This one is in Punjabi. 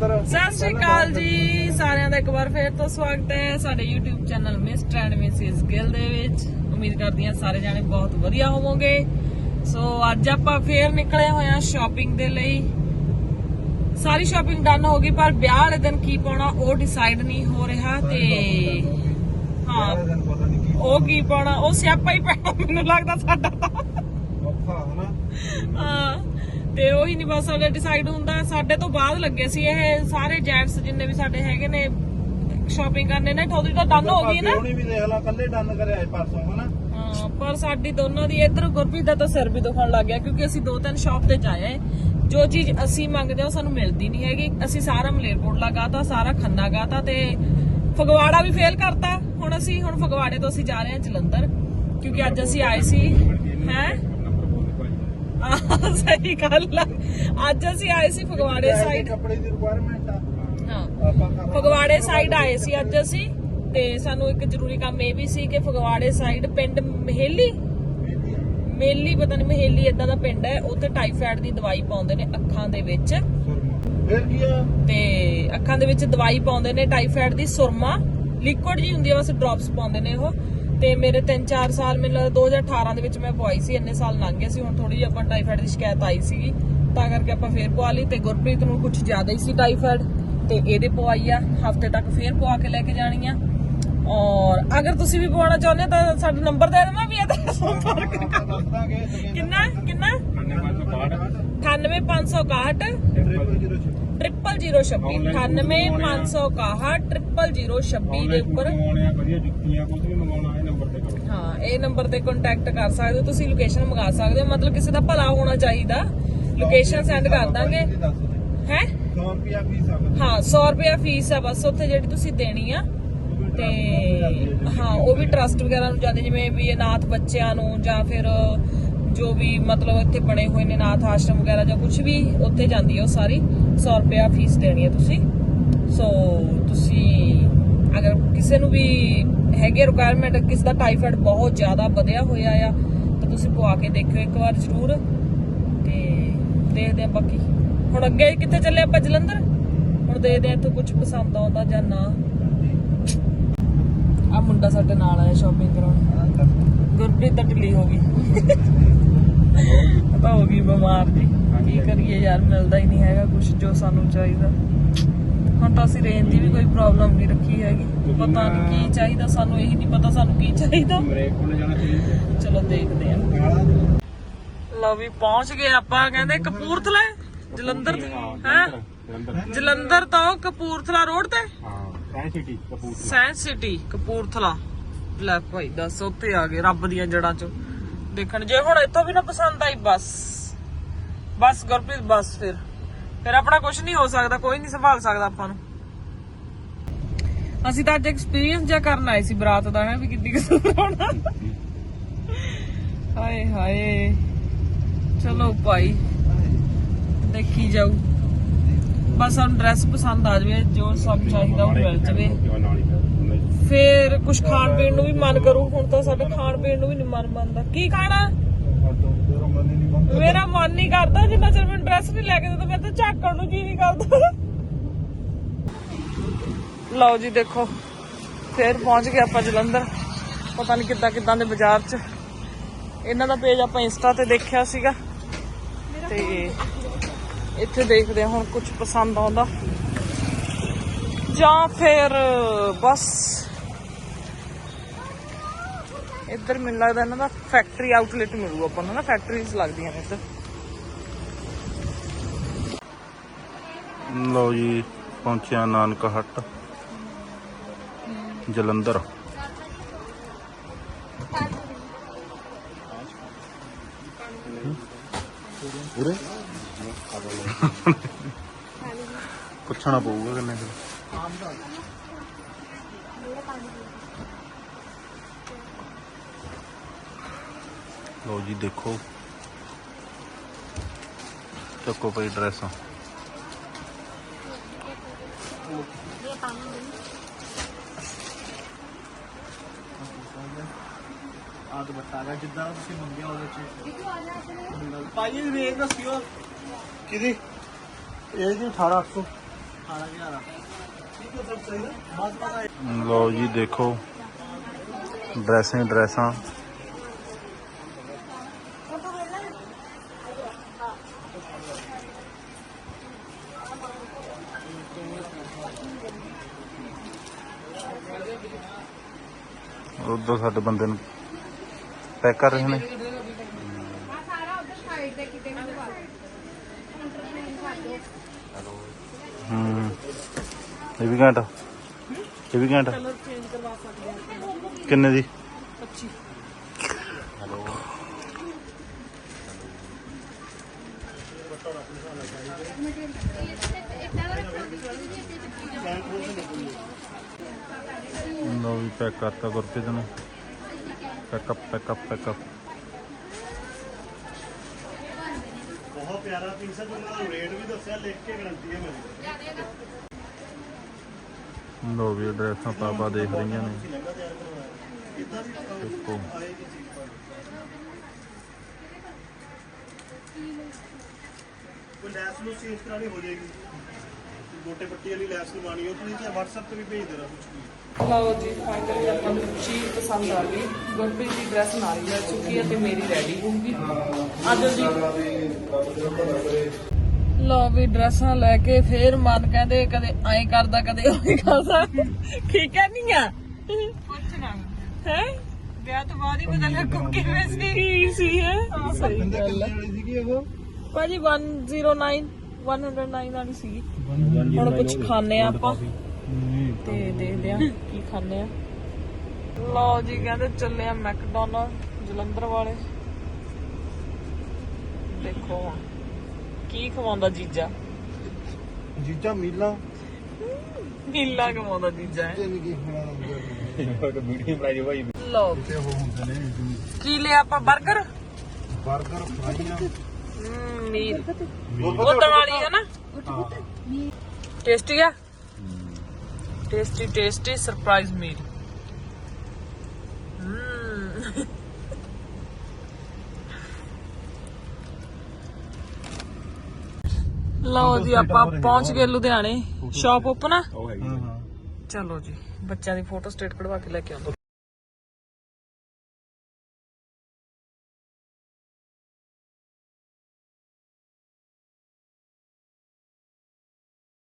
ਜਲੰਧਰ ਸਤਿ ਸ਼੍ਰੀ ਅਕਾਲ ਜੀ ਸਾਰਿਆਂ ਦਾ ਇੱਕ ਵਾਰ ਫੇਰ ਤੋਂ ਸਵਾਗਤ ਹੈ ਸਾਡੇ YouTube channel Mr and Mrs Gill ਦੇ ਵਿੱਚ। ਉਮੀਦ ਕਰਦੀ ਹਾਂ ਸਾਰੇ ਜਾਣੇ ਬਹੁਤ ਵਧੀਆ ਹੋਵੋਗੇ। ਸੋ ਅੱਜ ਆਪਾਂ ਫੇਰ ਨਿਕਲੇ ਹੋਏ ਹਾਂ ਸ਼ਾਪਿੰਗ ਦੇ ਲਈ। ਸਾਰੀ ਸ਼ਾਪਿੰਗ ਡਨ ਹੋ ਗਈ ਪਰ ਵਿਆਹ ਵਾਲੇ ਦਿਨ ਕੀ ਪਾਉਣਾ ਉਹ ਡਿਸਾਈਡ ਨਹੀਂ ਹੋ ਰਿਹਾ ਤੇ ਹਾਂ। ਉਹ ਕੀ ਪਾਉਣਾ ਉਹ ਸਿਆਪਾ ਹੀ ਪੈਣਾ ਮੈਨੂੰ ਲੱਗਦਾ ਸਾਡਾ ਤਾਂ। ਹਾਂ। ਤੇ ਉਹੀ ਨਹੀਂ ਬਸ ਸਾਡੇ ਡਿਸਾਈਡ ਹੁੰਦਾ ਸਾਡੇ ਤੋਂ ਬਾਅਦ ਲੱਗੇ ਸੀ ਇਹ ਸਾਰੇ ਜੈਂਟਸ ਜਿੰਨੇ ਵੀ ਸਾਡੇ ਹੈਗੇ ਨੇ ਸ਼ਾਪਿੰਗ ਕਰਨੇ ਨੇ ਥੋੜੀ ਤਾਂ ਡਨ ਹੋ ਗਈ ਨਾ। ਉਹਨੇ ਵੀ ਦੇਖ ਲਾ ਕੱਲੇ ਡਨ ਕਰਿਆ ਸੀ ਪਰਸੋਂ ਹਨਾ? ਹਾਂ, ਪਰ ਸਾਡੀ ਦੋਨਾਂ ਦੀ ਇੱਧਰ ਗੁਰਪ੍ਰੀਤ ਦਾ ਤਾਂ ਸਿਰ ਵੀ ਦੁਖਣ ਲੱਗ ਗਿਆ ਕਿਉਂਕਿ ਅਸੀਂ ਦੋ ਤਿੰਨ ਸ਼ਾਪ ਤੇ ਜਾਏ ਜੋ ਚੀਜ਼ ਅਸੀਂ ਮੰਗਦੇ ਹਾਂ ਸਾਨੂੰ ਮਿਲਦੀ ਨਹੀਂ ਹੈਗੀ। ਅਸੀਂ ਸਾਰਾ ਮਲੇਰਕੋਟ ਲਗਾਤਾ ਸਾਰਾ ਖੰਨਾ ਗਾਤਾ ਤੇ ਫਗਵਾੜਾ ਵੀ ਫੇਲ ਕਰਤਾ। ਹੁਣ ਅਸੀਂ ਹੁਣ ਫਗਵਾੜੇ ਤੋਂ ਅਸੀਂ ਜਾ ਰਹੇ ਹਾਂ ਜਲੰਧਰ ਕਿਉਂਕਿ ਅੱਜ ਅਸੀਂ ਆਏ ਸੀ ਹੈ? ਸਹੀ ਗੱਲ ਆ। ਅੱਜ ਅਸੀਂ ਆਏ ਸੀ ਫਗਵਾੜੇ ਸਾਈਡ ਕੱਪੜੇ ਦੀ ਰਿਕੁਆਇਰਮੈਂਟ ਆ। ਹਾਂ। ਆਪਾਂ ਕਰ ਫਗਵਾੜੇ ਸਾਈਡ ਆਏ ਸੀ ਅੱਜ ਅਸੀਂ ਤੇ ਸਾਨੂੰ ਇੱਕ ਜ਼ਰੂਰੀ ਕੰਮ ਇਹ ਵੀ ਸੀ ਕਿ ਫਗਵਾੜੇ ਸਾਈਡ ਪਿੰਡ ਮਹੇਲੀ? ਮੇਲੀ ਪਤਾ ਨਹੀਂ ਮਹੇਲੀ ਇਦਾਂ ਦਾ ਪਿੰਡ ਹੈ ਉੱਥੇ ਟਾਈਫਾਇਡ ਦੀ ਦਵਾਈ ਪਾਉਂਦੇ ਨੇ ਅੱਖਾਂ ਦੇ ਵਿੱਚ। ਫਿਰ ਕੀ ਆ? ਤੇ ਅੱਖਾਂ ਦੇ ਵਿੱਚ ਦਵਾਈ ਪਾਉਂਦੇ ਨੇ ਟਾਈਫਾਇਡ ਦੀ ਸੁਰਮਾ। ਲਿਕੁਇਡ ਜੀ ਹੁੰਦੀ ਹੈ ਬਸ ਡ੍ਰੌਪਸ ਪਾਉਂਦੇ ਨੇ ਉਹ। ਤੇ ਮੇਰੇ 3-4 ਸਾਲ, ਮੈਨੂੰ ਲੱਗਦਾ 2018 ਦੇ ਵਿੱਚ ਮੈਂ ਪਵਾਈ ਸੀ, ਇੰਨੇ ਸਾਲ ਲੰਘ ਗਏ ਸੀ, ਹੁਣ ਥੋੜੀ ਜਿਹੀ ਆਪਾਂ ਟਾਈਫਾਇਡ ਦੀ ਸ਼ਿਕਾਇਤ ਆਈ ਸੀਗੀ। ਤਾਂ ਕਰਕੇ ਆਪਾਂ ਫੇਰ ਪਵਾ ਲਈ ਤੇ ਗੁਰਪ੍ਰੀਤ ਨੂੰ ਕੁਝ ਜ਼ਿਆਦਾ ਹੀ ਸੀ ਟਾਈਫਾਇਡ ਤੇ ਇਹਦੇ ਪਵਾਈ ਆ, ਹਫ਼ਤੇ ਤੱਕ ਫੇਰ ਪਵਾ ਕੇ ਲੈ ਕੇ ਜਾਣੀ ਆ। ਔਰ ਅਗਰ ਤੁਸੀਂ ਵੀ ਪਵਾਉਣਾ ਚਾਹੁੰਦੇ ਹੋ ਤਾਂ ਸਾਡਾ ਨੰਬਰ ਦੇ ਦੇਣਾ ਵੀ ਇਹਦੇ ਸੰਪਰਕ ਕਰੋ ਕਿੰਨਾ ਕਿੰਨਾ? 98561 ਟ੍ਰਿਪਲ ਜ਼ੀਰੋ ਛੱਬੀ। 98561 ਟ੍ਰਿਪਲ ਜ਼ੀਰੋ ਛੱਬੀ ਦੇ ਉੱਪਰ। ਵਧੀਆ ਜੁੱਤੀਆਂ ਕੁਝ ਵੀ ਮੰਗਾਉਣਾ ਹੈ ਨੰਬਰ ਤੇ ਕਰੋ। ਹਾਂ ਇਹ ਨੰਬਰ ਤੇ ਕੰਟੈਕਟ ਕਰ ਸਕਦੇ ਹੋ ਤੁਸੀਂ ਲੋਕੇਸ਼ਨ ਮੰਗਾ ਸਕਦੇ ਹੋ। ਮਤਲਬ ਕਿਸੇ ਦਾ ਭਲਾ ਹੋਣਾ ਚਾਹੀਦਾ। ਲੋਕੇਸ਼ਨ ਸੈਂਡ ਕਰ ਦਾਂਗੇ। ਹੈ? 100 ਰੁਪਿਆ ਫੀਸ ਆ। ਹਾਂ 100 ਰੁਪਿਆ ਫੀਸ ਆ ਬਸ ਉੱਥੇ ਜਿਹੜੀ ਤੁਸੀਂ ਦੇਣੀ ਆ ਤੇ, ਹਾਂ, ਉਹ ਵੀ ਟਰਸਟ ਵਗੈਰਾ ਨੂੰ ਜਾਂਦੇ, ਜਿਵੇਂ ਵੀ ਅਨਾਥ ਬੱਚਿਆਂ ਨੂੰ ਜਾਂ ਫਿਰ ਜੋ ਵੀ ਮਤਲਬ ਇੱਥੇ ਬਣੇ ਹੋਏ ਨੇ ਅਨਾਥ ਆਸ਼ਰਮ ਵਗੈਰਾ ਜਾਂ ਕੁਝ ਵੀ, ਉੱਥੇ ਜਾਂਦੀ ਹੈ ਉਹ ਸਾਰੀ। 100 ਰੁਪਿਆ ਫੀਸ ਦੇਣੀ ਹੈ ਤੁਸੀਂ। ਸੋ, ਤੁਸੀਂ ਅਗਰ ਕਿਸੇ ਨੂੰ ਵੀ ਹੈਗੇ ਰਿਕੁਆਇਰਮੈਂਟ ਕਿਸੇ ਦਾ ਟਾਈਫਾਇਡ ਬਹੁਤ ਜ਼ਿਆਦਾ ਵਧਿਆ ਹੋਇਆ ਆ, ਤਾਂ ਤੁਸੀਂ ਪਵਾ ਕੇ ਦੇਖਿਓ ਇੱਕ ਵਾਰ ਜ਼ਰੂਰ ਤੇ ਦੇਖਦੇ ਆ ਬਾਕੀ। ਹੁਣ ਅੱਗੇ ਕਿੱਥੇ ਚੱਲੇ ਆਪਾਂ ਜਲੰਧਰ? ਹੁਣ ਦੇਖਦੇ ਆ ਇੱਥੋਂ ਕੁਝ ਪਸੰਦ ਆਉਂਦਾ ਜਾਂ ਨਾ। ਆ ਮੁੰਡਾ ਸਾਡੇ ਨਾਲ ਆਇਆ ਸ਼ਾਪਿੰਗ ਕਰਾਉਣ। ਗੁਰਪ੍ਰੀਤ ਤਾਂ ਢਿੱਲੀ ਹੋ ਗਈ। ਪਤਾ ਹੋ ਗਈ ਬਿਮਾਰ ਜੀ। ਕੀ ਕਰੀਏ ਯਾਰ ਮਿਲਦਾ ਹੀ ਨਹੀਂ ਹੈਗਾ ਕੁਝ ਜੋ ਸਾਨੂੰ ਚਾਹੀਦਾ। ਹੁਣ ਤਾਂ ਅਸੀਂ ਰੇਂਜ ਦੀ ਵੀ ਕੋਈ ਪ੍ਰੋਬਲਮ ਨਹੀਂ ਰੱਖੀ ਹੈਗੀ। ਪਤਾ ਨਹੀਂ ਕੀ ਚਾਹੀਦਾ ਸਾਨੂੰ ਇਹੀ ਨਹੀਂ ਪਤਾ ਸਾਨੂੰ ਕੀ ਚਾਹੀਦਾ। ਚਲੋ ਦੇਖਦੇ ਆ ਲਓ ਵੀ ਪਹੁੰਚ ਗਏ ਆਪਾਂ ਕਹਿੰਦੇ ਕਪੂਰਥਲਾ। ਜਲੰਧਰ ਹੈ ਜਲੰਧਰ। ਜਲੰਧਰ ਤੋਂ ਕਪੂਰਥਲਾ ਰੋਡ ਤੇ? ਹਾਂ। Science city Kapurthala. Science city Kapurthala. ਲੈ ਭਾਈ, ਦੱਸ ਉੱਥੇ ਆ ਗਏ ਰੱਬ ਦੀਆਂ ਜੜਾਂ ਚ। ਦੇਖਣ, ਜੇ ਹੁਣ ਇੱਥੋਂ ਵੀ ਨਾ ਪਸੰਦ ਆਈ, ਬਸ। ਬਸ ਗੁਰਪ੍ਰੀਤ, ਬਸ ਫਿਰ। ਫਿਰ ਆਪਣਾ ਕੁਝ ਨਹੀਂ ਹੋ ਸਕਦਾ, ਕੋਈ ਨਹੀਂ ਸੰਭਾਲ ਸਕਦਾ ਆਪਾਂ ਨੂੰ। ਅਸੀਂ ਤਾਂ ਅੱਜ ਐਕਸਪੀਰੀਅੰਸ ਜਿਆ ਕਰਨ ਆਏ ਸੀ ਬਰਾਤ ਦਾ, ਹੈ, ਵੀ ਕਿੱਡੀ ਕੁ ਦੂਰ ਹਾਏ ਹਾਏ। ਚਲੋ ਭਾਈ, ਦੇਖੀ ਜਾਊ। ਬਸ ਸਾਨੂੰ ਡਰੈਸ ਪਸੰਦ ਆ ਜਾਵੇ ਜੋ ਸਭ ਚਾਹੀਦਾ ਉਹ ਮਿਲ ਜਾਵੇ। ਫੇਰ ਕੁਝ ਖਾਣ ਪੀਣ ਨੂੰ ਵੀ ਮਨ ਕਰੂ ਹੁਣ ਤਾਂ ਸਾਡੇ ਖਾਣ ਪੀਣ ਨੂੰ ਵੀ ਨਹੀਂ ਮਨ ਮੰਨਦਾ। ਕੀ ਖਾਣਾ? ਮੇਰਾ ਮਨ ਨਹੀਂ ਕਰਦਾ ਜਿੰਨਾ ਚਿਰ ਮੈਨੂੰ ਡਰੈਸ ਨਹੀਂ ਲੈ ਕੇ ਦਿੰਦਾ ਮੈਂ ਤਾਂ ਝਾਕਣ ਨੂੰ ਜੀ ਨਹੀਂ ਕਰਦਾ। ਲਓ ਜੀ ਦੇਖੋ ਫੇਰ ਪਹੁੰਚ ਗਏ ਆਪਾਂ ਜਲੰਧਰ ਪਤਾ ਨਹੀਂ ਕਿੱਦਾਂ ਕਿੱਦਾਂ ਦੇ ਬਾਜ਼ਾਰ 'ਚ। ਇਹਨਾਂ ਦਾ ਪੇਜ ਆਪਾਂ ਇੰਸਟਾ ਤੇ ਦੇਖਿਆ ਸੀਗਾ। ਤੇ ਇੱਥੇ ਦੇਖਦੇ ਹਾਂ ਹੁਣ ਕੁਝ ਪਸੰਦ ਆਉਂਦਾ। ਜਾਂ ਫਿਰ ਬਸ ਇੱਧਰ ਮੈਨੂੰ ਲੱਗਦਾ ਇਹਨਾਂ ਦਾ ਫੈਕਟਰੀ ਆਊਟਲੈਟ ਮਿਲੂ ਆਪਾਂ ਨੂੰ ਨਾ ਫੈਕਟਰੀਜ਼ ਲੱਗਦੀਆਂ ਨੇ ਇੱਧਰ। ਲਓ ਜੀ ਪਹੁੰਚਿਆ ਨਾਨਕ ਹੱਟ ਜਲੰਧਰ। ਉਰੇ? ਪੁੱਛਣਾ ਪਊਗਾ ਕਿੰਨੇ ਦੇ ਲਓ ਜੀ ਦੇਖੋ। ਚੱਕੋ ਪਈ ਡਰੈਸਾਂ ਆ ਦੁਪੱਟਾ ਦਾ ਜਿੱਦਾਂ ਤੁਸੀਂ ਮੰਗਿਆ ਉਹਦੇ ਚ। ਭਾਈ ਰੇਟ ਦੱਸਿਓ। ਕਿਹਦੀ? ਇਹ ਜੀ 1800 18000 ਠੀਕ ਹੈ ਸਭ ਸਹੀ ਹੈ ਬਸ ਪਤਾ ਹੈ ਲਓ ਜੀ ਦੇਖੋ। ਡਰੈਸਾਂ ਹੀ ਡਰੈਸਾਂ। ਉਧਰ ਸਾਡੇ ਬੰਦੇ ਨੂੰ ਪੈਕ ਕਰ ਰਹੇ ਨੇ। ਹੂੰ। ਇਹ ਵੀ ਘੰਟਾ ਇਹ ਵੀ ਘੰਟਾ ਕਲਰ ਚੇਂਜ ਕਰਵਾ ਸਕਦੇ ਆ। ਕਿੰਨੇ ਦੀ? 25 ਲਓ ਵੀ ਪੈਕ ਕਰਤਾ ਗੁਰਪ੍ਰੀਤ ਨੂੰ। Pack up pack up pack up. ਪਿਆਰਾ ਪੀਸ ਹੈ ਤੁਹਾਨੂੰ ਮੈਂ ਰੇਟ ਵੀ ਦੱਸਿਆ ਲਿਖ ਕੇ ਗਾਰੰਟੀ ਹੈ ਮੇਰੀ। ਲਓ ਵੀ ਡਰੈਸਾਂ ਪਾਪਾ ਦੇਖ ਰਹੀਆਂ ਨੇ। ਇਦਾਂ ਦੀ ਆਏਗੀ ਚੀਜ਼ ਕੋਈ ਲੈਸ ਨੂੰ ਚੇਂਜ ਕਰਾਣੀ ਹੋ ਜਾਏਗੀ। ਗੋਟੇ ਪੱਟੀ ਵਾਲੀ ਲੈਸ ਲਵਾਣੀ ਹੋ ਤੁਸੀਂ ਜਾਂ WhatsApp ਤੇ ਵੀ ਭੇਜ ਦੇਣਾ ਕੁਝ ਵੀ। ਲਓ ਜੀ ਫਾਈਨਲੀ ਆਪਾਂ ਨੂੰ ਚੀਜ਼ ਪਸੰਦ ਆ ਗਈ। ਗੁਰਪ੍ਰੀਤ ਦੀ ਡਰੈਸ ਨਾਲ ਹੀ ਆ ਚੁੱਕੀ ਹੈ ਤੇ ਮੇਰੀ ਰੈਡੀ ਹੋਊਗੀ। ਆਜੋ ਜੀ ਲਓ ਵੀ ਡਰੈਸਾਂ ਲੈ ਕੇ ਫੇਰ ਮਨ ਕਹਿੰਦੇ ਕਦੇ ਐਂ ਕਰਦਾ ਕਦੇ ਐਂ ਕਰਦਾ। ਕੀ ਕਹਿੰਦੀ ਆ? ਪੁੱਛਣਾ ਹੈ? ਵਿਆਹ ਤੋਂ ਬਾਅਦ ਹੀ ਲੱਗੂ ਕਿਵੇਂ ਸੀ। ਸੀ ਹੈ? ਸਹੀ ਗੱਲ ਹੈ। ਵਾਲੀ ਸੀਗੀ ਉਹ? ਭਾਜੀ 109 109 ਵਾਲੀ ਸੀ। ਹੁਣ ਕੁਝ ਖਾਣੇ ਆ ਆਪਾਂ। ਤੇ ਦੇਖਦੇ ਆ ਕੀ ਖਾਣੇ ਆ ਲਓ ਜੀ ਕਹਿੰਦੇ ਚੱਲੇ ਆ ਮੈਕਡੋਨਲਡ ਜਲੰਧਰ ਵਾਲੇ। ਦੇਖੋ ਕੀ ਖਵਾਉਂਦਾ ਜੀਜਾ? ਜੀਜਾ ਮੀਲਾ। ਨੀਲਾ ਖਵਾਉਂਦਾ ਜੀਜਾ ਹੈ। ਲਓ। ਕੀ ਲਿਆ ਆਪਾਂ 버ਗਰ 버ਗਰ ਫਰਾਈਆਂ। ਮੀਲ ਉਦਣ ਵਾਲੀ ਹੈ ਨਾ? ਟੇਸਟੀ ਆ? ਟੇਸਟੀ ਟੇਸਟੀ ਸਰਪ੍ਰਾਈਜ਼ ਮੀਲ ਲਓ ਜੀ ਆਪਾਂ ਪਹੁੰਚ ਗਏ ਲੁਧਿਆਣੇ। ਸ਼ਾਪ ਓਪਨ ਆ? ਚਲੋ ਜੀ ਬੱਚਿਆਂ ਦੀ ਫੋਟੋ ਸਟੇਟ ਕਢਵਾ ਕੇ ਲੈ ਕੇ ਆਉਂਦੇ।